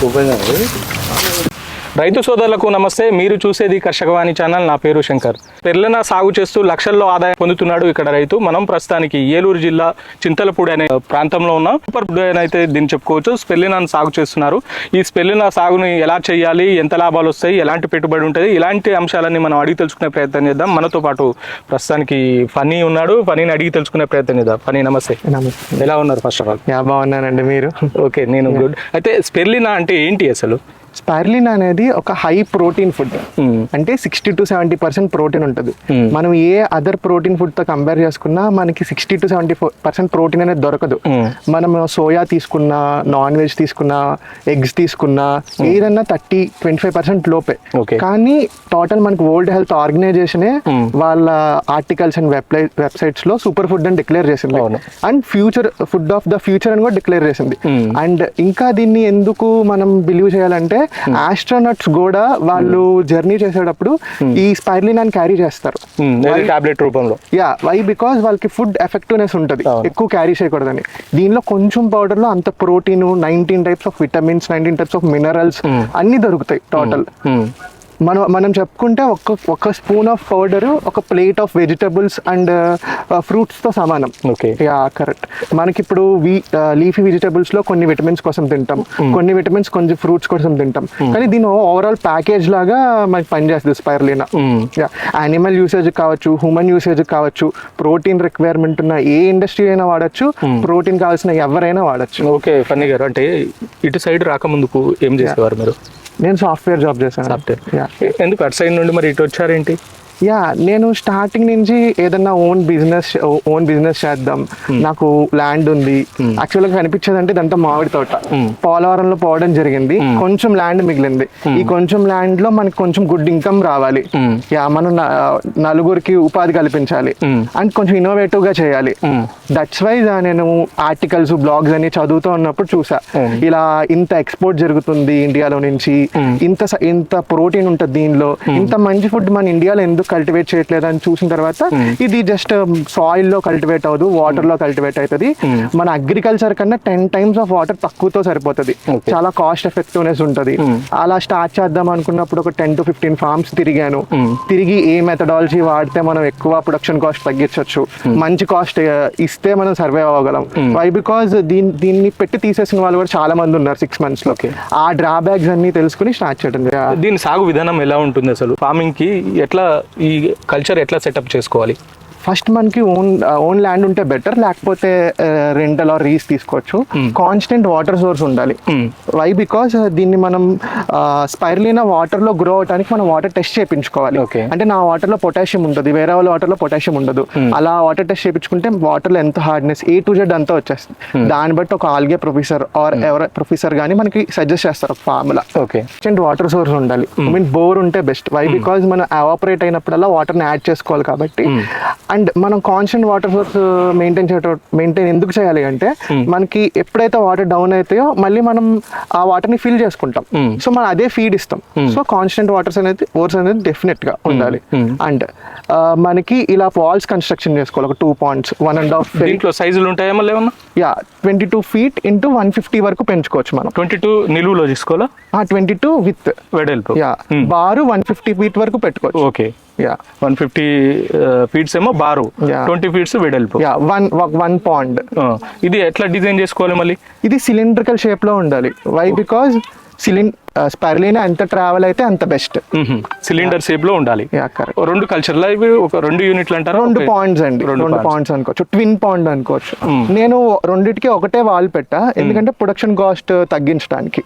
고배장을. రైతు సోదరులకు నమస్తే. మీరు చూసేది కర్షకవాణి ఛానల్. నా పేరు శంకర్. పెర్లన సాగు చేస్తూ లక్షల్లో ఆదాయం పొందుతున్నాడు ఇక్కడ రైతు. మనం ప్రస్తుతానికి ఏలూరు జిల్లా చింతలపూడి అనే ప్రాంతంలో ఉన్నాం. సూపర్ అయితే దీన్ని చెప్పుకోవచ్చు. స్పెల్లినాను సాగు చేస్తున్నారు. ఈ స్పెల్లినా సాగుని ఎలా చేయాలి? ఎంత లాభాలు వస్తాయి? ఎలాంటి పెట్టుబడి ఉంటుంది? ఇలాంటి అంశాలన్నీ మనం అడిగి తెలుసుకునే ప్రయత్నం చేద్దాం. మనతో పాటు ప్రస్తుతానికి ఫనీ ఉన్నాడు. ఫనీని అడిగి తెలుసుకునే ప్రయత్నం చేద్దాం. ఫనీ నమస్తే. నమస్తే. ఎలా ఉన్నారు? First of all. బాగున్నానండి. మీరు? ఓకే నేను గుడ్. అయితే స్పెర్లినా అంటే ఏంటి అసలు? స్పైర్లిన్ అనేది ఒక హై ప్రోటీన్ ఫుడ్. అంటే sixty to seventy percent protein ఉంటుంది. మనం ఏ అదర్ ప్రోటీన్ ఫుడ్తో కంపేర్ చేసుకున్నా మనకి sixty to seventy percent protein అనేది దొరకదు. మనం సోయా తీసుకున్నా నాన్ వెజ్ తీసుకున్నా ఎగ్స్ తీసుకున్నా ఏదన్నా థర్టీ ట్వంటీ ఫైవ్ పర్సెంట్ లోపే. కానీ టోటల్ మనకి వరల్డ్ హెల్త్ ఆర్గనైజేషనే. వాళ్ళ ఆర్టికల్స్ అండ్ వెబ్సైట్ వెబ్సైట్స్లో సూపర్ ఫుడ్ అని డిక్లేర్ చేసింది. And future food of the future అని కూడా డిక్లేర్ చేసింది. అండ్ ఇంకా దీన్ని ఎందుకు మనం బిలీవ్ చేయాలంటే ఆస్ట్రోనట్స్ కూడా వాళ్ళు జర్నీ చేసేటప్పుడు ఈ స్పైర్లిన్ అని క్యారీ చేస్తారు. టాబ్లెట్ రూపంలో? యా వై బికాస్ వాళ్ళకి ఫుడ్ ఎఫెక్టివ్నెస్ ఉంటుంది. ఎక్కువ క్యారీ చేయకూడదని. దీనిలో కొంచెం పౌడర్లో అంత protein nineteen types of vitamins nineteen types of minerals Hmm. అన్ని దొరుకుతాయి టోటల్ మనం మనం చెప్పుకుంటే ఒక్క ఒక్క స్పూన్ ఆఫ్ పౌడర్ ఒక ప్లేట్ ఆఫ్ వెజిటబుల్స్ అండ్ ఫ్రూట్స్తో సమానం. ఓకే. Yeah correct. మనకి ఇప్పుడు లీఫీ వెజిటబుల్స్లో కొన్ని విటమిన్స్ కోసం తింటాం. కొన్ని విటమిన్స్ కొంచెం ఫ్రూట్స్ కోసం తింటాం. కానీ దీని ఓవరాల్ ప్యాకేజ్ లాగా మనకి పనిచేస్తుంది స్పైర్లీనా. యానిమల్ యూసేజ్ కావచ్చు హ్యూమన్ యూసేజ్ కావచ్చు ప్రోటీన్ రిక్వైర్మెంట్ ఉన్న ఏ ఇండస్ట్రీ అయినా వాడచ్చు ప్రోటీన్ కావాల్సిన ఎవరైనా వాడచ్చు. ఓకే ఫన్నీ గారు. అంటే ఇటు సైడ్ రాకముందుకు ఏం చేసేవారు మీరు? నేను సాఫ్ట్వేర్ జాబ్ చేశాను. సాఫ్ట్వేర్ యా ఎందుకు అటు సైడ్ నుండి మరి ఇటు వచ్చారేంటి? యా నేను స్టార్టింగ్ నుంచి ఏదన్నా ఓన్ బిజినెస్ ఓన్ బిజినెస్ చేద్దాం. నాకు ల్యాండ్ ఉంది. యాక్చువల్గా కనిపించేది అంటే ఇదంతా మామిడి తోట. పోలవరంలో పోవడం జరిగింది. కొంచెం ల్యాండ్ మిగిలింది. ఈ కొంచెం ల్యాండ్లో మనకి కొంచెం గుడ్ ఇన్కమ్ రావాలి. Hmm. యా మనం నలుగురికి ఉపాధి కల్పించాలి. Hmm. అండ్ కొంచెం ఇన్నోవేటివ్గా చేయాలి. దట్స్ వైజ్ నేను ఆర్టికల్స్ బ్లాగ్స్ అని చదువుతూ ఉన్నప్పుడు చూసా. Hmm. ఇలా ఇంత ఎక్స్పోర్ట్ జరుగుతుంది ఇండియాలో నుంచి. Hmm. ఇంత ఇంత ప్రోటీన్ ఉంటుంది దీనిలో. ఇంత మంచి ఫుడ్ మన ఇండియాలో ఎందుకు కల్టివేట్ చేయట్లేదు అని చూసిన తర్వాత ఇది జస్ట్ సాయిల్లో కల్టివేట్ అవ్వదు వాటర్లో కల్టివేట్ అవుతుంది మన అగ్రికల్చర్ కన్నా టెన్ టైమ్స్ ఆఫ్ వాటర్ తక్కువతో సరిపోతుంది. చాలా కాస్ట్ ఎఫెక్టివ్నెస్ ఉంటుంది. అలా స్టార్ట్ చేద్దాం అనుకున్నప్పుడు ఒక టెన్ టు ఫిఫ్టీన్ ఫార్మ్స్ తిరిగాను. తిరిగి ఏ మెథడాలజీ వాడితే మనం ఎక్కువ ప్రొడక్షన్ కాస్ట్ తగ్గించవచ్చు మంచి కాస్ట్ ఇస్తే మనం సర్వే అవ్వగలం. వై బికాజ్ దీన్ని దీన్ని పెట్టి తీసేసిన వాళ్ళు కూడా చాలా మంది ఉన్నారు సిక్స్ మంత్స్లో. ఆ డ్రాబ్యాక్స్ అన్ని తెలుసుకుని స్టార్ట్ చేయడం. దీని సాగు విధానం ఎలా ఉంటుంది అసలు? ఫార్మింగ్కి ఎట్లా ఈ కల్చర్ ఎట్లా సెటప్ చేసుకోవాలి? ఫస్ట్ మనకి ఓన్ ఓన్ ల్యాండ్ ఉంటే బెటర్ లేకపోతే రెంటల్ ఆర్ రీస్ తీసుకోవచ్చు. కాన్స్టెంట్ వాటర్ సోర్స్ ఉండాలి. వై బికాస్ దీన్ని మనం స్పైర్లీన వాటర్లో గ్రో అవడానికి మనం వాటర్ టెస్ట్ చేయించుకోవాలి. అంటే నా వాటర్లో పొటాషియం ఉంటుంది వేరే వాళ్ళ వాటర్లో పొటాషియం ఉండదు. అలా వాటర్ టెస్ట్ చేయించుకుంటే వాటర్లో ఎంత హార్డ్నెస్ ఏ టు జెడ్ అంతా వచ్చేస్తుంది. దాన్ని బట్టి ఒక ఆల్గే ప్రొఫెసర్ ఆర్ ఎవర ప్రొఫెసర్ కానీ మనకి సజెస్ట్ చేస్తారు ఒక ఫార్ములా. ఓకే. వాటర్ సోర్స్ ఉండాలి. ఐ మీన్ బోర్ ఉంటే బెస్ట్. వై బికాజ్ మనం ఎవాపరేట్ అయినప్పుడల్లా వాటర్ని యాడ్ చేసుకోవాలి కాబట్టి. అండ్ మనం కాన్స్టెంట్ వాటర్ సోర్స్ మెయింటైన్ చేయటం మెయింటైన్ ఎందుకు చేయాలి అంటే మనకి ఎప్పుడైతే వాటర్ డౌన్ అవుతాయో మళ్ళీ మనం ఆ వాటర్ని ఫిల్ చేసుకుంటాం. సో మనం అదే ఫీడ్ ఇస్తాం. సో కాన్స్టెంట్ వాటర్స్ అనేది ఓర్స్ అనేది డెఫినెట్గా ఉండాలి. అండ్ మనకి ఇలా వాల్స్ కన్స్ట్రక్షన్ చేసుకోవాలి. ఒక two points one and half దీంట్లో సైజులు ఉంటాయా మళ్ళీ yeah twenty two feet into one fifty వరకు పెంచుకోవచ్చు మనం. ట్వంటీ టూ నిలువులో తీసుకోవాలా? ట్వంటీ టూ విత్ వెడల్పు. యా బారు వన్ ఫిఫ్టీ ఫీట్ వరకు పెట్టుకోవచ్చు. Okay yeah one fifty feets ఏమో బారు. ట్వంటీ ఫీట్స్ వెడల్పు. యా వన్ వన్ పాండ్ ఇది ఎట్లా డిజైన్ చేసుకోవాలి మళ్ళీ? ఇది సిలిండ్రికల్ షేప్లో ఉండాలి. వై బికాజ్ సిలిండ్ స్పైర్లీనా ఎంత ట్రావెల్ అయితే అంత బెస్ట్ సిలిండర్ షేప్లో ఉండాలి. రెండు కల్చర్లా ఇవి ఒక రెండు యూనిట్లు అంటారా? రెండు. పాయింట్స్ అండి. రెండు. పాయింట్స్ అనుకోవచ్చు. ట్విన్ పాయింట్ అనుకోవచ్చు. నేను రెండిటికి ఒకటే వాల్ పెట్టా. ఎందుకంటే ప్రొడక్షన్ కాస్ట్ తగ్గించడానికి.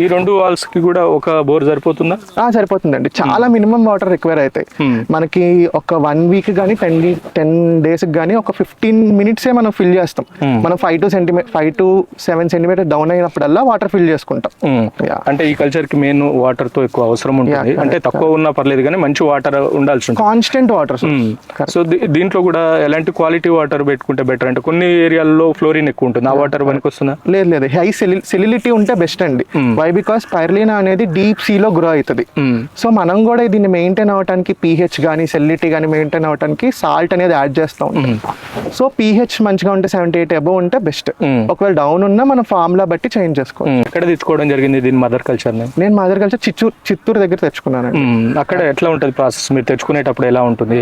ఈ రెండు వాల్స్కి కూడా ఒక బోర్ సరిపోతుందా? ఆ, సరిపోతుందండి. చాలా మినిమం వాటర్ రిక్వైర్ అవుతాయి. మనకి ఒక వన్ వీక్ కానీ టెన్ టెన్ డేస్ కానీ ఒక ఫిఫ్టీన్ మినిట్సే మనం ఫిల్ చేస్తాం. మనం five to centimetre five to seven centimetre down అయినప్పుడల్లా water fill చేసుకుంటాం. అంటే ఈ కల్చర్కి మెయిన్ వాటర్తో ఎక్కువ అవసరం ఉంటుంది. అంటే తక్కువ ఉన్నా పర్లేదు కానీ మంచి వాటర్ ఉండాల్సి ఉంటుంది. కాన్స్టెంట్ వాటర్ సో దీంట్లో కూడా ఎలాంటి క్వాలిటీ వాటర్ పెట్టుకుంటే బెటర్ అంటే కొన్ని ఏరియాల్లో ఫ్లోరిన్ ఎక్కువ ఉంటుంది. ఆ వాటర్ పనికి వస్తుందా లేదు లేదు. హై సెలిలిటీ ఉంటే బెస్ట్ అండి. వై బికాస్ పైర్లీనా అనేది డీప్ సీలో గ్రో అవుతుంది. Hmm. సో మనం కూడా దీన్ని మెయింటైన్ అవ్వడానికి పీహెచ్ కానీ సెలిలిటీ కానీ మెయింటైన్ అవ్వడానికి సాల్ట్ అనేది యాడ్ చేస్తాం సో పీహెచ్ మంచిగా ఉంటే సెవెంటీ ఎయిట్ అబవ్ ఉంటే బెస్ట్ Hmm. ఒకవేళ డౌన్ ఉన్నా మనం ఫార్ములా బట్టి చేంజ్ చేసుకోవాలి ఉమ్, ఎక్కడ తెచ్చుకోవడం జరిగింది దీని మదర్ కల్చర్ని. నేను మదర్ కల్చర్ చిత్తూరు చిత్తూరు దగ్గర తెచ్చుకున్నానండి ఉమ్, అక్కడ ఎట్లా ఉంటుంది ప్రాసెస్ మీరు తెచ్చుకునేటప్పుడు ఎలా ఉంటుంది?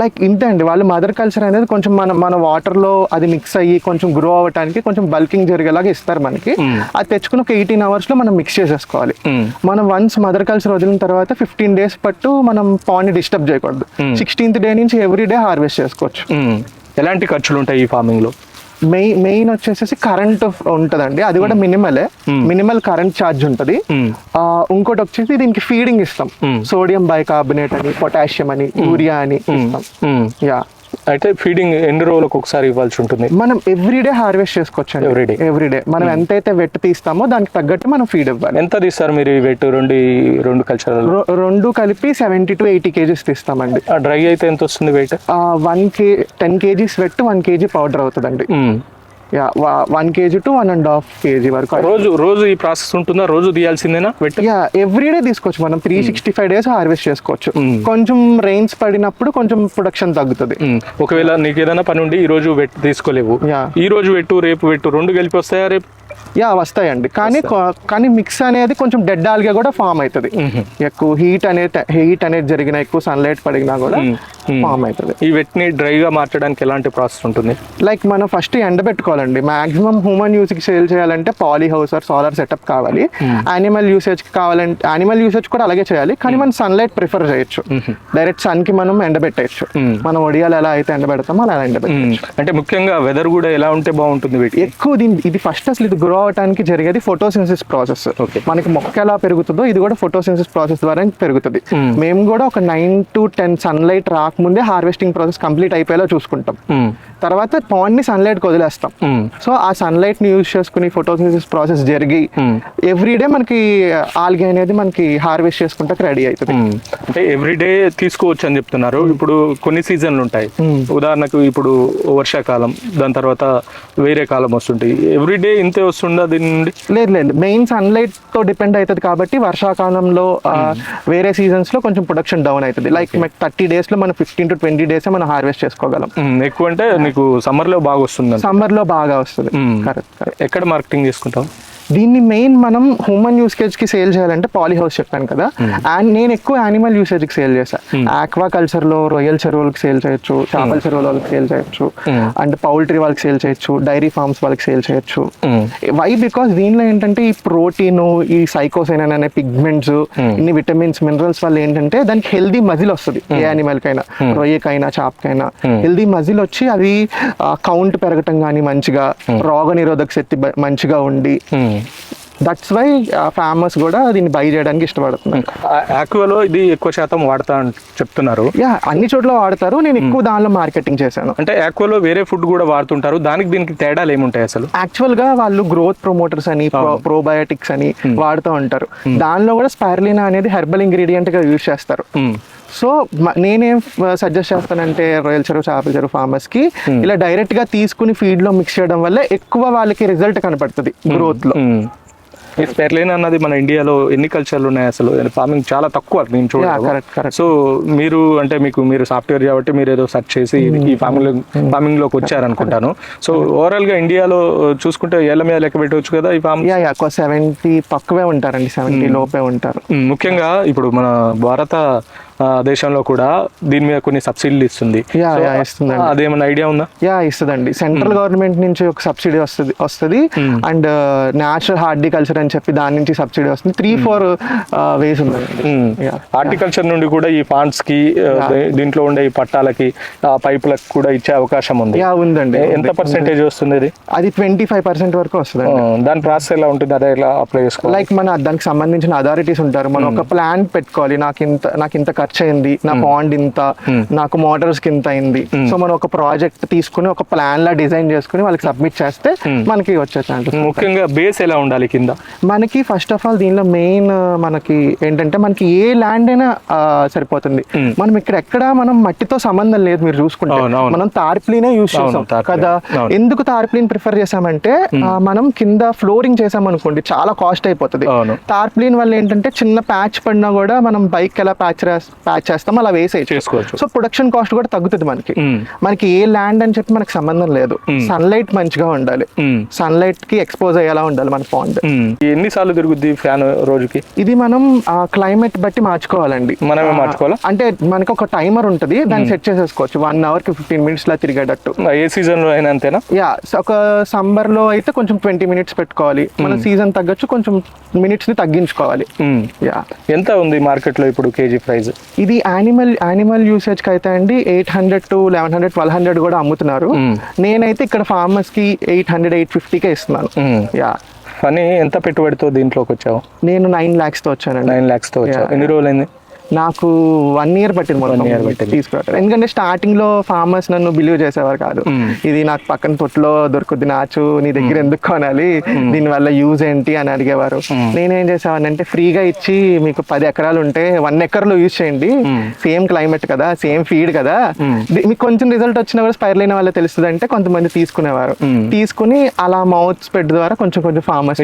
లైక్ ఇంతే అండి. వాళ్ళు మదర్ కల్చర్ అనేది కొంచెం మన మన వాటర్లో అది మిక్స్ అయ్యి కొంచెం గ్రో అవ్వడానికి కొంచెం బల్కింగ్ జరిగేలాగా ఇస్తారు మనకి. అది తెచ్చుకుని ఒక ఎయిటీన్ అవర్స్లో మనం మిక్స్ చేసేసుకోవాలి. మనం వన్స్ మదర్ కల్చర్ వదిలిన తర్వాత ఫిఫ్టీన్ డేస్ పట్టు మనం పాండ్ డిస్టర్బ్ చేయకూడదు. సిక్స్టీన్త్ డే నుంచి ఎవ్రీ డే హార్వెస్ట్ చేసుకోవచ్చు. ఎలాంటి ఖర్చులు ఉంటాయి ఈ ఫార్మింగ్లో? మెయిన్ మెయిన్ వచ్చేసేసి కరెంట్ ఉంటుందండి. అది కూడా మినిమలే మినిమల్ కరెంట్ ఛార్జ్ ఉంటుంది. ఆ, ఇంకోటి వచ్చేసి దీనికి ఫీడింగ్ ఇస్తాం. సోడియం బైకార్బోనేట్ అని పొటాషియం అని యూరియా అని ఇస్తాం. యా అయితే ఫీడింగ్ ఎన్ని రోజులకు ఒకసారి ఇవ్వాల్సి ఉంటుంది? మనం ఎవ్రీడే హార్వెస్ట్ చేసుకోవచ్చు Everyday. ఎవ్రీడే మనం ఎంతైతే వెట్ తీస్తామో దానికి తగ్గట్టు మనం ఫీడ్ ఇవ్వాలి. ఎంత తీస్తారు మీరు ఈ వెట్ రెండు రెండు కల్చర్ రెండు కలిపి సెవెంటీ టు ఎయిటీ కేజీస్ తీస్తామండి. డ్రై అయితే ఎంత వస్తుంది వెయిట్ వన్ కే ten kgs wet one kg powder అవుతుందండి. Yeah one kg to one and half kg వరకు రోజు రోజు ఈ ప్రాసెస్ ఉంటుందా? రోజు తీయాల్సిందేనా? యా ఎవ్రీడే తీసుకోవచ్చు మనం. Three sixty five days harvest చేసుకోవచ్చు. Mm. కొంచెం రెయిన్స్ పడినప్పుడు కొంచెం ప్రొడక్షన్ తగ్గుతుంది. ఉమ్, ఒకవేళ నీకు ఏదైనా పని ఉండి ఈ రోజు వెట్ తీసుకోలేవు. ఈ రోజు వెట్టు రేపు వెట్టు రెండు కలిపి వస్తాయా రేపు? యా వస్తాయండి. కానీ కానీ మిక్స్ అనేది కొంచెం డెడ్ ఆల్గా కూడా ఫామ్ అవుతుంది ఎక్కువ హీట్ అనేది హీట్ అనేది జరిగిన ఎక్కువ సన్లైట్ పడినా కూడా ఫామ్ అవుతుంది ఈ వెట్ని డ్రై గా మార్చడానికి ఎలాంటి ప్రాసెస్ ఉంటుంది? లైక్ మనం ఫస్ట్ ఎండబెట్టుకోవాలండి. మాక్సిమం హ్యూమన్ యూస్కి సేల్ చేయాలంటే poly house or solar setup కావాలి. యానిమల్ యూసేజ్కి కావాలంటే యానిమల్ యూసేజ్ కూడా అలాగే చేయాలి. కానీ మనం సన్లైట్ ప్రిఫర్ చేయొచ్చు. డైరెక్ట్ సన్కి మనం ఎండబెట్టేయచ్చు. మనం ఒడియాలు ఎలా అయితే ఎండబెడతామో అలా ఎండబెట్టాలి ఉమ్, అంటే ముఖ్యంగా వెదర్ కూడా ఎలా ఉంటే బాగుంటుంది వీటికి? ఎక్కువ దీని ఇది ఫస్ట్ అసలు ఇది గ్రో అవడానికి జరిగేది ఫోటోసిన్సిస్ ప్రాసెస్. మనకి మొక్క ఎలా పెరుగుతుందో ఇది కూడా ఫోటోసిన్సిస్ ప్రాసెస్ ద్వారా పెరుగుతుంది. మేము కూడా ఒక నైన్ టు టెన్ సన్లైట్ రాకముందే హార్వెస్టింగ్ ప్రాసెస్ కంప్లీట్ అయిపోయేలా చూసుకుంటాం. ఉమ్, తర్వాత పాండ్ని సన్లైట్ వదిలేస్తాం. ఉమ్, సో ఆ సన్లైట్ని యూజ్ చేసుకుని ఫోటోసిన్సిస్ ప్రాసెస్ జరిగి Hmm. ఎవ్రీడే మనకి ఆల్గే అనేది మనకి హార్వెస్ట్ చేసుకుంటే రెడీ అవుతుంది. అంటే ఎవ్రీడే తీసుకోవచ్చు అని చెప్తున్నారు. ఇప్పుడు కొన్ని సీజన్లు ఉంటాయి. ఉదాహరణకు ఇప్పుడు వర్షాకాలం దాని తర్వాత వేరే కాలం వస్తుంటాయి. ఎవ్రీడే ఇంతే వస్తుందా దీని నుండి? లేదు లేదు. మెయిన్ సన్లైట్తో డిపెండ్ అవుతుంది కాబట్టి వర్షాకాలంలో ఆ, వేరే సీజన్స్లో కొంచెం ప్రొడక్షన్ డౌన్ అవుతుంది లైక్ థర్టీ డేస్లో మనం ఫిఫ్టీన్ టు ట్వంటీ డేస్ మనం హార్వెస్ట్ చేసుకోగలం. ఉమ్, ఎక్కువ అంటే నీకు సమ్మర్లో బాగా వస్తుంది సమ్మర్లో బాగా వస్తుంది. కరెక్ట్ ఎక్కడ మార్కెటింగ్ చేసుకుంటాం దీన్ని మెయిన్ మనం హ్యూమన్ యూసేజ్కి సేల్ చేయాలంటే పాలీ హౌస్ చెప్పాను కదా. అండ్ నేను ఎక్కువ యానిమల్ యూసేజ్కి సేల్ చేశాను ఆక్వా కల్చర్లో రొయ్యల్ చెరువులకు సేల్ చేయొచ్చు చేపల చెరువుల వాళ్ళకి సేల్ చేయొచ్చు అండ్ పౌల్ట్రీ వాళ్ళకి సేల్ చేయొచ్చు డైరీ ఫార్మ్స్ వాళ్ళకి సేల్ చేయొచ్చు. వై బికాస్ దీనిలో ఏంటంటే ఈ ప్రోటీన్ ఈ సైకోసైన్ అనే పిగ్మెంట్స్ ఇన్ని విటమిన్స్ మినరల్స్ వల్ల ఏంటంటే దానికి హెల్దీ మజిల్ వస్తుంది. ఏ యానిమల్ కైనా రొయ్యకైనా చాపకైనా. హెల్దీ మజిల్ వచ్చి అది కౌంట్ పెరగటం కానీ మంచిగా రోగ నిరోధక శక్తి మంచిగా ఉండి దట్స్ వై ఫార్మర్స్ కూడా దీన్ని బై చేయడానికి ఇష్టపడుతున్నారు. ఆక్వాలో ఇది ఎక్కువ శాతం వాడతా చెప్తున్నారు. యా అన్ని చోట్ల వాడతారు. నేను ఎక్కువ దానిలో మార్కెటింగ్ చేశాను. అంటే ఆక్వాలో వేరే ఫుడ్ కూడా వాడుతుంటారు. దానికి దీనికి తేడాలు ఏముంటాయి అసలు? యాక్చువల్గా వాళ్ళు గ్రోత్ ప్రమోటర్స్ అని ప్రోబయోటిక్స్ అని వాడుతూ ఉంటారు. దానిలో కూడా స్పైర్లినా అనేది హెర్బల్ ఇంగ్రీడియంట్గా యూజ్ చేస్తారు. సో నేనేం సజెస్ట్ చేస్తానంటే రొయ్యల చెరువు చేపల చెరువు ఫార్మర్స్కి ఇలా డైరెక్ట్గా తీసుకుని ఫీడ్లో మిక్స్ చేయడం వల్ల ఎక్కువ వాళ్ళకి రిజల్ట్ కనపడుతుంది గ్రోత్లో ఉమ్. ఈ స్పెర్లైన్ అన్నది మన ఇండియాలో ఎన్ని కల్చర్లు ఉన్నాయి అసలు? ఫార్మింగ్ చాలా తక్కువ నేను చూడాలి. సో మీరు అంటే మీకు మీరు సాఫ్ట్వేర్ కాబట్టి మీరు ఏదో సెర్చ్ చేసి ఈ ఫార్మింగ్ ఫార్మింగ్లోకి వచ్చారనుకుంటాను. సో ఓవరాల్గా ఇండియాలో చూసుకుంటే ఏళ్ళ మీద లెక్క పెట్టవచ్చు కదా ఈ ఫార్మ్ సెవెంటీ తక్కువే ఉంటారండి సెవెంటీ లోపే ఉంటారు. ముఖ్యంగా ఇప్పుడు మన భారత దేశంలో కూడా దీని మీద కొన్ని సబ్సిడీలు ఇస్తుంది. ఇస్తుందండి. అదేమన్నా ఐడియా ఉందా? యా ఇస్తుందండి. సెంట్రల్ గవర్నమెంట్ నుంచి ఒక సబ్సిడీ వస్తుంది వస్తుంది. అండ్ నేచురల్ హార్టికల్చర్ అని చెప్పి దాని నుంచి సబ్సిడీ వస్తుంది. త్రీ ఫోర్ వేస్ ఉందండి. హార్టికల్చర్ నుండి కూడా ఈ ఫాండ్స్కి దీంట్లో ఉండే ఈ పట్టాలకి ఆ పైపులకు కూడా ఇచ్చే అవకాశం ఉంది. యా ఉందండి. ఎంత పర్సెంటేజ్ వస్తుంది ఇది? అది ట్వంటీ ఫైవ్ పర్సెంట్ వరకు వస్తుంది దాని ప్రాసెస్ ఎలా ఉంటుంది? అదే ఎలా అప్లై చేసుకోవాలి? లైక్ మన దానికి సంబంధించిన అథారిటీస్ ఉంటారు. మనం ఒక ప్లాన్ పెట్టుకోవాలి. నాకు ఇంత నాకు ఇంత ఖర్చు అయింది నా పాండ్ ఇంత నాకు మోటార్స్కి ఇంత అయింది. సో మనం ఒక ప్రాజెక్ట్ తీసుకుని ఒక ప్లాన్ లా డిజైన్ చేసుకుని వాళ్ళకి సబ్మిట్ చేస్తే మనకి వచ్చే ఛాన్సెస్ ముఖ్యంగా బేస్ ఎలా ఉండాలి కింద? మనకి ఫస్ట్ ఆఫ్ ఆల్ దీనిలో మెయిన్ మనకి ఏంటంటే మనకి ఏ ల్యాండ్ అయినా సరిపోతుంది. మనం ఇక్కడ ఎక్కడ మనం మట్టితో సంబంధం లేదు మీరు చూసుకుంటే. మనం తార్ప్లీనే యూస్ అవును, చేసాం తార్పాలిన్. కదా. ఎందుకు తార్ప్లీన్ ప్రిఫర్ చేసామంటే మనం కింద ఫ్లోరింగ్ చేసాం అనుకోండి చాలా కాస్ట్ అయిపోతుంది. తార్ప్లీన్ వల్ల ఏంటంటే చిన్న ప్యాచ్ పడినా కూడా మనం బైక్ ఎలా ప్యాచ్ ప్యాచ్ చేస్తాం అలా వేసేయచ్చు చేసుకోవచ్చు. సో ప్రొడక్షన్ కాస్ట్ కూడా తగ్గుతుంది మనకి. మనకి ఏ ల్యాండ్ అని చెప్పి మనకి సంబంధం లేదు. సన్లైట్ మంచిగా ఉండాలి. సన్లైట్కి ఎక్స్పోజ్ అయ్యేలా ఉండాలి మన పాండ్ ఉమ్. ఎన్నిసార్లు తిరుగుద్ది ఫ్యాన్ రోజుకి? ఇది మనం క్లైమేట్ బట్టి మార్చుకోవాలండి. మనమే మార్చుకోవాలా? అంటే మనకి ఒక టైమర్ ఉంటుంది దాన్ని సెట్ చేసేసుకోవచ్చు. వన్ అవర్కి ఫిఫ్టీన్ మినిట్స్ లా తిరిగేటట్టు. ఏ సీజన్లో అయినా అంతేనా? యా ఒక సమ్మర్లో అయితే కొంచెం ట్వంటీ మినిట్స్ పెట్టుకోవాలి. మన సీజన్ తగ్గచ్చు కొంచెం మినిట్స్ని తగ్గించుకోవాలి. యా ఎంత ఉంది మార్కెట్లో ఇప్పుడు కేజీ ప్రైస్? ఇది యానిమల్ యానిమల్ యూసేజ్కి అయితే అండి eight hundred to eleven hundred twelve hundred కూడా అమ్ముతున్నారు. మ్మ్. నేనైతే ఇక్కడ ఫార్మర్స్కి ఎయిట్ హండ్రెడ్ ఎయిట్ ఫిఫ్టీకే ఇస్తున్నాను. యా. కానీ ఎంత పెట్టుబడితో దీంట్లోకి వచ్చావు? నేను నైన్ ల్యాక్స్తో వచ్చానండి. నైన్ ల్యాక్స్తో వచ్చావు. Yeah. ఎన్ని రోజులైంది? నాకు వన్ ఇయర్ పట్టింది మొత్తం. Year పట్టింది. తీసుకురావడం ఎందుకంటే స్టార్టింగ్లో ఫార్మర్స్ నన్ను బిలీవ్ చేసేవారు కాదు. Mm. ఇది నాకు పక్కన తొట్టులో దొరుకుద్ది నాచు నీ దగ్గర ఎందుకు కొనాలి? దీని వల్ల యూజ్ ఏంటి అని అడిగేవారు. నేనేం చేసేవాడిని అంటే ఫ్రీగా ఇచ్చి మీకు పది ఎకరాలు ఉంటే వన్ ఎకర్లో యూజ్ చేయండి. సేమ్ క్లైమేట్ కదా సేమ్ ఫీడ్ కదా. మీకు కొంచెం రిజల్ట్ వచ్చిన కూడా స్పైర్ అయిన వాళ్ళ తెలుస్తుంది అంటే కొంతమంది తీసుకునేవారు. తీసుకుని అలా మౌత్ స్ప్రెడ్ ద్వారా కొంచెం కొంచెం farmers?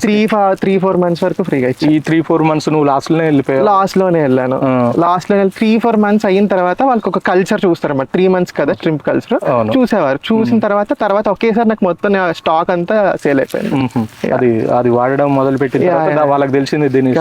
Three three four months వరకు ఫ్రీగా ఇచ్చి ఈ త్రీ ఫోర్ మంత్స్ నువ్వు లాస్ట్లోనే లాస్ట్లోనే వెళ్ళాను. లాస్ట్లో త్రీ ఫోర్ మంత్స్ అయిన తర్వాత వాళ్ళకి ఒక కల్చర్ చూస్తారు అన్నమాట త్రీ మంత్స్ కదా ట్రింప్ కల్చర్. చూసేవారు చూసిన తర్వాత తర్వాత ఒకేసారి నాకు మొత్తం స్టాక్ అంతా సేల్ అయిపోయింది. అది అది వాడడం మొదలు పెట్టిన yeah. వాళ్ళకి తెలిసింది దీని.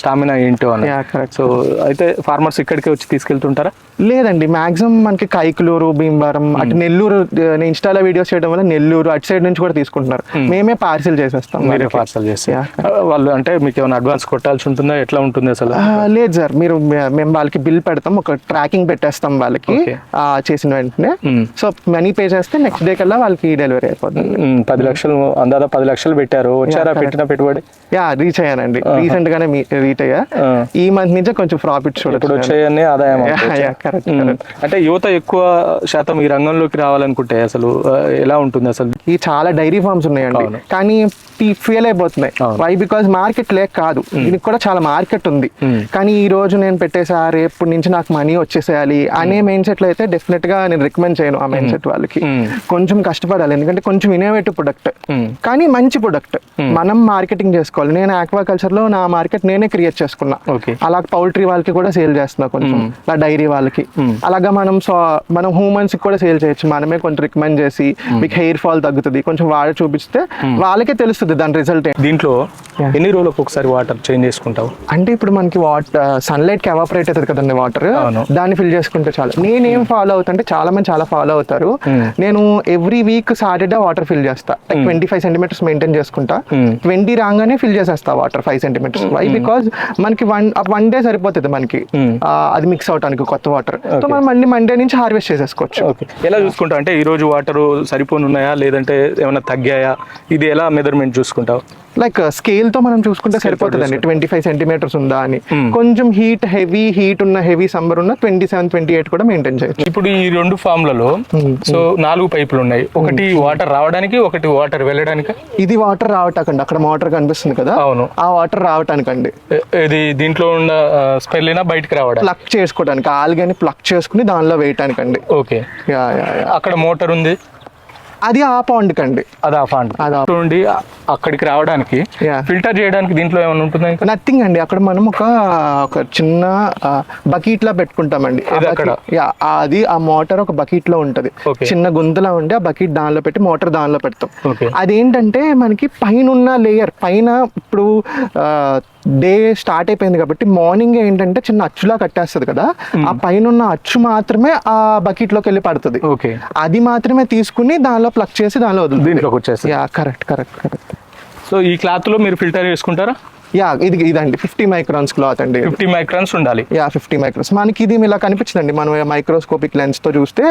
స్టామినా ఏంటో అని correct. సో అయితే ఫార్మర్స్ ఇక్కడికే వచ్చి తీసుకెళ్తుంటారా లేదండి మాక్సిమం మనకి కైకులూరు భీమవరం అటు నెల్లూరు నేను ఇన్స్టాలో వీడియోస్ చేయడం వల్ల నెల్లూరు అటు సైడ్ నుంచి కూడా తీసుకుంటున్నారు మేమే పార్సిల్ చేసేస్తాం మీరే. Parcel Yeah. వాళ్ళు అంటే మీకు ఏమైనా అడ్వాన్స్ కొట్టాల్సి ఉంటుందా ఎట్లా ఉంటుంది అసలు? లేదు సార్. మీరు మేము వాళ్ళకి బిల్ పెడతాం. ఒక ట్రాకింగ్ పెట్టేస్తాం వాళ్ళకి చేసిన వెంటనే. సో మనీ పే చేస్తే నెక్స్ట్ డే కల్లా వాళ్ళకి డెలివరీ అయిపోతుంది. పది లక్షలు అందాదా పది లక్షలు పెట్టారు. వచ్చారా. పెట్టిన పెట్టుబడి? యా రీచ్ అయ్యానండి. రీసెంట్ గానే రీచ్ అయ్యా. ఈ మంత్ నుంచే కొంచెం ప్రాఫిట్ చూడొచ్చు వచ్చాయని ఆదాయం. అంటే యువత ఎక్కువ శాతం ఈ రంగంలోకి రావాలనుకుంటే అసలు ఎలా ఉంటుంది అసలు? ఈ చాలా డైరీ ఫార్మ్స్ ఉన్నాయండి. కానీ ఫెయిల్ అయిపోతున్నాయి. వై బికాస్ మార్కెట్ లేక కాదు. దీనికి కూడా చాలా మార్కెట్ ఉంది. Mm. కానీ ఈ రోజు నేను పెట్టేసా రేపు నుంచి నాకు మనీ వచ్చేసేయాలి అనే మైండ్ సెట్లో అయితే డెఫినెట్గా నేను రికమెండ్ చేయను ఆ మైండ్ సెట్ వాళ్ళకి. కొంచెం కష్టపడాలి. ఎందుకంటే కొంచెం ఇన్నోవేటివ్ ప్రొడక్ట్. కానీ మంచి ప్రొడక్ట్ మనం మార్కెటింగ్ చేసుకోవాలి. నేను ఆక్వాకల్చర్లో నా మార్కెట్ నేనే క్రియేట్ చేసుకున్నా. అలా పౌల్ట్రీ వాళ్ళకి కూడా సేల్ చేస్తున్నా కొంచెం. అలా డైరీ వాళ్ళకి. అలాగా మనం సో మనం హ్యూమన్స్ కూడా సేల్ చేయొచ్చు. మనమే కొంచెం రికమెండ్ చేసి మీకు హెయిర్ ఫాల్ తగ్గుతుంది. కొంచెం వాడి చూపిస్తే వాళ్ళకే తెలుస్తుంది దాని రిజల్ట్ దీంట్లో. ఎన్ని రోజులకు ఒకసారి వాటర్ చేంజ్ చేసుకుంటావు? అంటే ఇప్పుడు మనకి వాటర్ సన్లైట్కి ఎవాపరేట్ అవుతుంది కదండి వాటర్. దాన్ని ఫిల్ చేసుకుంటే చాలు. నేనేం ఫాలో అవుతుంటే చాలా మంది చాలా ఫాలో అవుతారు. నేను every week Saturday water fill చేస్తా. ట్వంటీ ఫైవ్ సెంటీమీటర్స్ మెయింటైన్ చేసుకుంటా. ట్వంటీ రాగానే ఫిల్ చేసేస్తా water five centimetres why because మనకి వన్ వన్ డే సరిపోతుంది మనకి. అది మిక్స్ అవడానికి కొత్త వాటర్ సో మనం మళ్ళీ మండే నుంచి హార్వెస్ట్ చేసేసుకోవచ్చు. ఎలా చూసుకుంటావు? అంటే ఈ రోజు వాటర్ సరిపోను ఉన్నాయా లేదంటే ఏమైనా తగ్గాయా? ఇది ఎలా మెజర్మెంట్ చూసుకుంటావు? లైక్ స్కేల్తో మనం చూసుకుంటే తో సరిపోతుందండి. ట్వంటీ ఫైవ్ సెంటీమీటర్స్ ఉందా అని. Hmm. కొంచెం హీట్ హెవీ హీట్ ఉన్న హెవీ సమ్మర్ ఉన్న ట్వంటీ సెవెన్ ట్వంటీ ఎయిట్ కూడా మెయింటైన్ చేయొచ్చు. ఇప్పుడు ఈ రెండు ఫామ్లలో సో నాలుగు పైపులు ఉన్నాయి. ఒకటి వాటర్ రావడానికి ఒకటి వాటర్ వెళ్ళడానికి? ఇది వాటర్ రావటాకండి అక్కడ మోటార్ కనిపిస్తుంది కదా. అవును. ఆ వాటర్ రావటానికండి. ఇది దీంట్లో ఉన్న స్పెల్లినా బయటికి రావడానికి ప్లక్ చేసుకోవడానికి. ఆల్గాని ప్లక్ చేసుకుని దానిలో వేయటానికండి. ఓకే. అక్కడ మోటార్ ఉంది. అది ఆ పాండ్ కండి అది అది off. నుండి అక్కడికి రావడానికి. ఫిల్టర్ చేయడానికి దీంట్లో ఏమైనా ఉంటుందా నథింగ్ అండి అక్కడ మనం ఒక ఒక చిన్న బకెట్ లా పెట్టుకుంటామండి ఆ అది ఆ మోటార్ ఒక బకెట్లో ఉంటది. చిన్న గుంతలా ఉండి ఆ బకెట్ దానిలో పెట్టి మోటార్ దానిలో పెడతాం. అదేంటంటే మనకి పైన ఉన్న లేయర్ పైన ఇప్పుడు డే స్టార్ట్ అయిపోయింది కాబట్టి మార్నింగ్ ఏంటంటే చిన్న అచ్చులా కట్టేస్తుంది కదా ఆ పైన ఉన్న అచ్చు మాత్రమే ఆ బకెట్లోకి వెళ్ళి పడుతుంది. ఓకే. అది మాత్రమే తీసుకుని దానిలో ప్లగ్ చేసి దానిలో వదులుతుంది. దీంట్లోకి వచ్చేస్తుంది. Yeah correct correct correct. So ఈ క్లాత్లో మీరు ఫిల్టర్ చేసుకుంటారా? యా ఇది ఇదండి. ఫిఫ్టీ మైక్రాన్స్ క్లాత్ అండి. ఫిఫ్టీ మైక్రాన్స్ ఉండాలి. యా ఫిఫ్టీ మైక్రోస్ మనకి ఇది ఇలా కనిపించిందండి. మనం మైక్రోస్కోపిక్ లెన్స్తో చూస్తే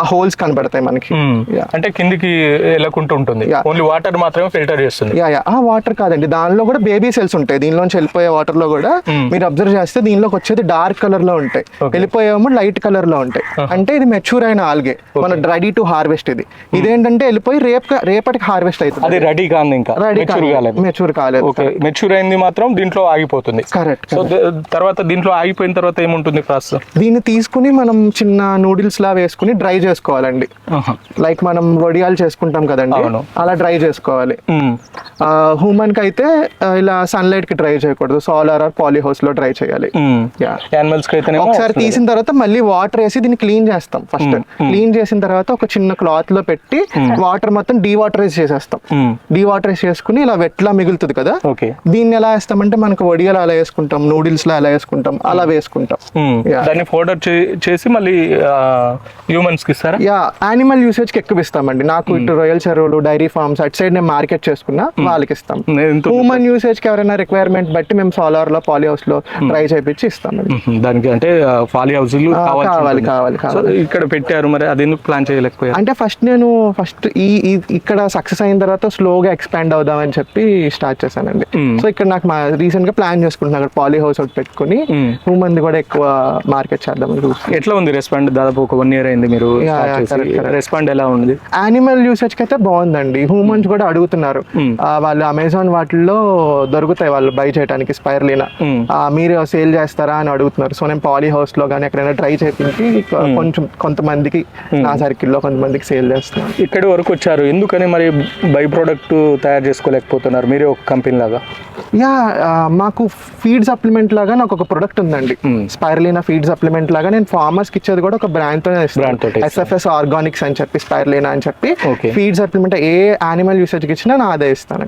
ఆ హోల్స్ కనబడతాయి మనకి. Yeah. అంటే కిందికి వెళ్ళకుంటూ ఉంటుంది. ఓన్లీ వాటర్ మాత్రమే ఫిల్టర్ చేస్తుంది. Yeah yeah. ఆ వాటర్ కాదండి. దానిలో కూడా బేబీ సెల్స్ ఉంటాయి. దీనిలోంచి వెళ్ళిపోయే వాటర్లో కూడా మీరు అబ్జర్వ్ చేస్తే దీనిలోకి వచ్చేది డార్క్ కలర్లో ఉంటాయి. వెళ్ళిపోయేమో లైట్ కలర్లో ఉంటాయి. అంటే ఇది మెచ్యూర్ అయిన ఆల్గే మన రెడీ టు హార్వెస్ట్ ఇది. ఇదేంటంటే వెళ్ళిపోయి రేపు రేపటికి హార్వెస్ట్ అది అవుతుంది రెడీ కాదు ఇంకా రెడీ మెచ్యూర్ కాలేదు. మెచ్యూర్ కాలేదు. ఓకే మెచ్యూర్ అయింది మాత్రం దీంట్లో ఆగిపోతుంది. కరెక్ట్ సో తర్వాత దీంట్లో ఆగిపోయిన తర్వాత ఏముంటుంది ప్రాసెస్ దీన్ని తీసుకుని మనం చిన్న నూడిల్స్ లా వేసుకుని డ్రై చేసుకోవాలండి. లైక్ మనం వడియాలు చేసుకుంటాం కదండి. అలా డ్రై చేసుకోవాలి. హ్యూమన్కి అయితే ఇలా సన్లైట్కి డ్రై చేయకూడదు. సోలార్ ఆర్ పాలీ హౌస్లో డ్రై చేయాలి. యానిమల్స్ ఒకసారి తీసిన తర్వాత మళ్ళీ వాటర్ వేసి దీన్ని క్లీన్ చేస్తాం ఫస్ట్ క్లీన్ చేసిన తర్వాత ఒక చిన్న క్లాత్లో పెట్టి వాటర్ మొత్తం డీవాటరైజ్ చేసేస్తాం. డీవాటరైజ్ చేసుకుని ఇలా వెట్లా మిగులుతుంది కదా. దీన్ని ఎలా వేస్తామంటే మనకు వడియాలు అలా వేసుకుంటాం నూడిల్స్లో ఎలా వేసుకుంటాం అలా వేసుకుంటాం. Yeah. దాన్ని ఫోల్డర్ చేసి మళ్ళీ హ్యూమన్స్కి ఇస్తారా? యా యానిమల్ యూసేజ్కి ఎక్కువ ఇస్తామండి. నాకు ఇటు రొయ్యల చెరువులు డైరీ ఫార్మ్స్ అటు సైడ్ నేను మార్కెట్ చేసుకున్నా వాళ్ళకి ఇస్తాం. హ్యూమన్ యూసేజ్కి ఎవరైనా రిక్వైర్మెంట్ బట్టి మేము సోలార్లో పాలీ హౌస్లో ట్రై చేపించి ఇస్తామండి మ్మ్. దానికి అంటే ఫాలీ హౌస్ కావాలి, కావాలి, కావాలి. ఇక్కడ పెట్టారు మరి అది ఎందుకు ప్లాన్ చేయలేకపోయారు? అంటే ఫస్ట్ నేను ఫస్ట్ ఈ ఇక్కడ సక్సెస్ అయిన తర్వాత స్లోగా ఎక్స్పాండ్ అవుదామని చెప్పి స్టార్ట్ చేశానండి. సో ఇక్కడ నాకు మా రీసెంట్గా ప్లాన్ చేసుకుంటున్నాను అక్కడ పాలీ హౌస్ ఒకటి పెట్టుకుని. హ్యూమన్ కూడా ఎక్కువ మార్కెట్ చూసి ఎట్లా ఉంది రెస్పాండ్ దాదాపు ఒక వన్ ఇయర్ అయింది మీరు. రెస్పాండ్ ఎలా ఉంది? యానిమల్ యూసేజ్కి అయితే బాగుందండి హ్యూమన్స్ కూడా అడుగుతున్నారు. వాళ్ళు అమెజాన్ వాటిల్లో దొరుకుతాయి వాళ్ళు బై చేయడానికి స్పైర్లీనా. మీరు సేల్ చేస్తారా అని అడుగుతున్నారు. సో నేను పాలీ హౌస్లో కానీ ఎక్కడైనా ట్రై చేపించి కొంచెం కొంతమందికి నా సర్కిల్లో కొంతమందికి సేల్ చేస్తున్నాను. ఇక్కడి వరకు వచ్చారు. ఎందుకని మరి బై ప్రోడక్ట్ తయారు చేసుకోలేకపోతున్నారు? మీరే ఒక కంపెనీ లాగా. యా మాకు ఫీడ్ సప్లిమెంట్ లాగా నాకు ఒక ప్రొడక్ట్ ఉందండి. స్పైర్లీనా ఫీడ్ సప్లిమెంట్ లాగా నేను ఫార్మర్స్కి ఇచ్చేది కూడా ఒక బ్రాండ్తో. ఎస్ఎఫ్ఎస్ ఆర్గానిక్స్ అని చెప్పి స్పైర్లీనా అని చెప్పి. ఫీడ్ సప్లిమెంట్ ఏ యానిమల్ యూసేజ్కి ఇచ్చినా నా అదే ఇస్తాను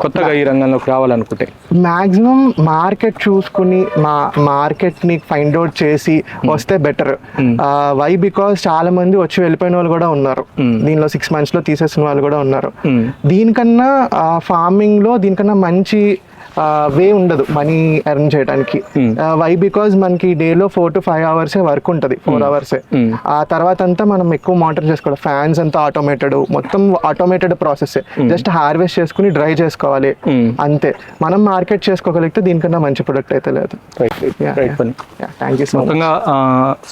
కొత్తగా ఈ రంగంలోకి రావాలనుకుంటే. మాక్సిమం మార్కెట్ చూసుకుని మా మార్కెట్ని ఫైండ్ అవుట్ చేసి వస్తే బెటర్ వై బికాస్ చాలా మంది వచ్చి వెళ్ళిపోయిన వాళ్ళు కూడా ఉన్నారు. దీనిలో సిక్స్ మంత్స్లో తీసేసిన వాళ్ళు కూడా ఉన్నారు. దీనికన్నా ఫార్మింగ్లో దీనికన్నా మంచి వే ఉండదు మనీ ఎర్న్ చేయడానికి. వై బికాజ్ మనకి డేలో ఫోర్ టు ఫైవ్ అవర్సే వర్క్ ఉంటుంది. ఫోర్ అవర్సే ఆ తర్వాత అంతా మనం ఎక్కువ మానిటర్ చేసుకోవాలి. ఫ్యాన్స్ అంతా ఆటోమేటెడ్ మొత్తం ఆటోమేటెడ్ ప్రాసెస్ జస్ట్ హార్వెస్ట్ చేసుకుని డ్రై చేసుకోవాలి. అంతే. మనం మార్కెట్ చేసుకోగలిగితే దీనికన్నా మంచి ప్రొడక్ట్ అయితే లేదు. థ్యాంక్ యూ సో మొత్తంగా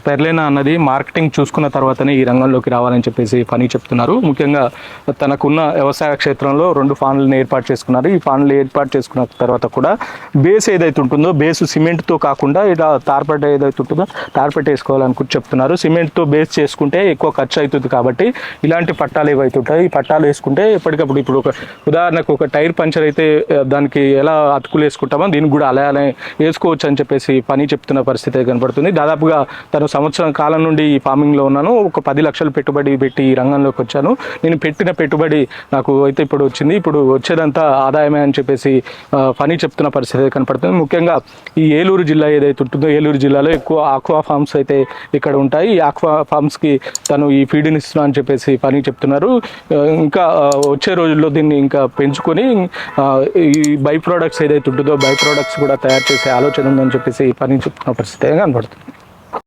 స్పెర్లేనా అన్నది మార్కెటింగ్ చూసుకున్న తర్వాతనే ఈ రంగంలోకి రావాలని చెప్పేసి పని చెప్తున్నారు. ముఖ్యంగా తనకున్న వ్యవసాయ క్షేత్రంలో రెండు ఫాన్లను ఏర్పాటు చేసుకున్నారు. ఈ ఫాన్లు ఏర్పాటు చేసుకున్న తర్వాత తర్వాత కూడా బేస్ ఏదైతే ఉంటుందో బేస్ సిమెంట్తో కాకుండా ఇలా తార్పెట్ ఏదైతే ఉంటుందో తార్పెట్ వేసుకోవాలని చెప్తున్నారు. సిమెంట్తో బేస్ చేసుకుంటే ఎక్కువ ఖర్చు అవుతుంది కాబట్టి ఇలాంటి పట్టాలు ఏవైతే ఉంటాయి ఈ పట్టాలు వేసుకుంటే ఎప్పటికప్పుడు ఇప్పుడు ఒక ఉదాహరణకు ఒక టైర్ పంచర్ అయితే దానికి ఎలా అతుకులు వేసుకుంటామో దీనికి కూడా అలా అలా వేసుకోవచ్చు అని చెప్పేసి పని చెప్తున్న పరిస్థితి కనబడుతుంది. కనపడుతుంది దాదాపుగా తను సంవత్సరం కాలం నుండి ఈ ఫార్మింగ్లో ఉన్నాను. ఒక పది లక్షలు పెట్టుబడి పెట్టి ఈ రంగంలోకి వచ్చాను. నేను పెట్టిన పెట్టుబడి నాకు అయితే ఇప్పుడు వచ్చింది. ఇప్పుడు వచ్చేదంతా ఆదాయమే అని చెప్పేసి పని చెప్తున్న పరిస్థితి కనపడుతుంది. ముఖ్యంగా ఈ ఏలూరు జిల్లా ఏదైతే ఉంటుందో ఏలూరు జిల్లాలో ఎక్కువ ఆక్వా ఫార్మ్స్ అయితే ఇక్కడ ఉంటాయి. ఈ ఆక్వా ఫార్మ్స్కి తను ఈ ఫీడ్ని ఇస్తున్నా అని చెప్పేసి పని చెప్తున్నారు. ఇంకా వచ్చే రోజుల్లో దీన్ని ఇంకా పెంచుకొని ఈ బై ప్రోడక్ట్స్ ఏదైతే ఉంటుందో బై ప్రోడక్ట్స్ కూడా తయారు చేసే ఆలోచన ఉందని చెప్పేసి పని చెప్తున్న పరిస్థితి కనపడుతుంది.